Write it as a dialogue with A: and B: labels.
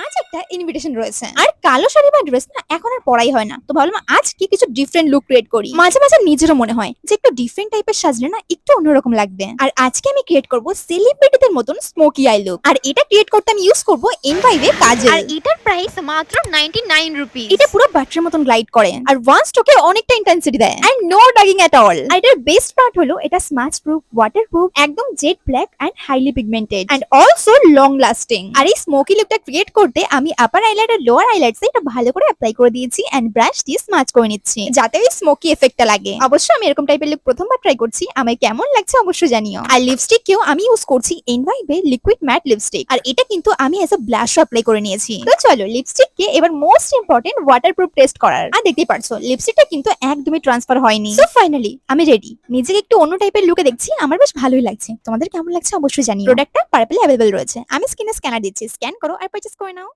A: আজ একটা ইনভিটেশন রয়েছে। আর কালো শাড়ি বা ড্রেস না এখন আর পরাই হয় না। তো ভাবলাম আজ কি কিছু ডিফারেন্ট লুক ক্রিয়েট করি। মাঝে মাঝে নিজেরও মনে হয় যে একটু ডিফারেন্ট টাইপের সাজলে না একটু অন্যরকম লাগবে। আর আজকে আমি ক্রিয়েট করব সেলিব্রিটিদের মতন স্মোকি আই লুক আর এটা ক্রিয়েট করতে আমি ইউজ করব এম ফাইভে কাজল
B: আর এটার প্রাইস মাত্র 99 রুপিস
A: এটা পুরো বাটারের মতন গ্লাইড করে। আর ওয়ান স্ট্রোকে অনেকটা ইন্টেন্সিটি দেয়। And no dragging at all আর এটার বেস্ট পার্ট হলো এটা স্মাচ প্রুফ ওয়াটার প্রুফ একদম jet black and highly pigmented and also long lasting আর এই স্মোকি লুকটা ক্রিয়েট করতে আমি আপার আইলাইট আর লোয়ার আইলাইটস এটা ভালো করে অ্যাপ্লাই করে দিয়েছি এন্ড ব্রাশ দিয়ে স্মাচ করে নিচ্ছি। যাতে ওই স্মোকি এফেক্টটা লাগে। অবশ্যই আমি এরকম টাইপের লুক প্রথমবার ট্রাই করছি আমার কেমন লাগছে অবশ্যই জানিও। আর লিপস্টিক কেও আমি ইউজ করছি এনভাইবে লিকুইড ম্যাট লিপস্টিক আর এটা কিন্তু আমি এজ এ ব্লাশ অ্যাপ্লাই করে নিয়েছি। তো চলো লিপস্টিক কে এবার মোস্ট ইম্পর্টেন্ট ওয়াটারপ্রুফ টেস্ট করার। আর দেখতেই পারছ লিপস্টিকটা কিন্তু একদমই ট্রান্সফার হয়নি। সো ফাইনালি আমি রেডি নিজেকে একটু অন্য টাইপের লুকে দেখছি, আমার বেশ ভালোই লাগছে। তোমাদের কেমন লাগছে অবশ্যই জানিও। প্রোডাক্টটা পার্পল অ্যাভেলেবল রয়েছে। আমি স্কিনে স্ক্যানার দিচ্ছি। স্ক্যান করো আর পারচেস করে now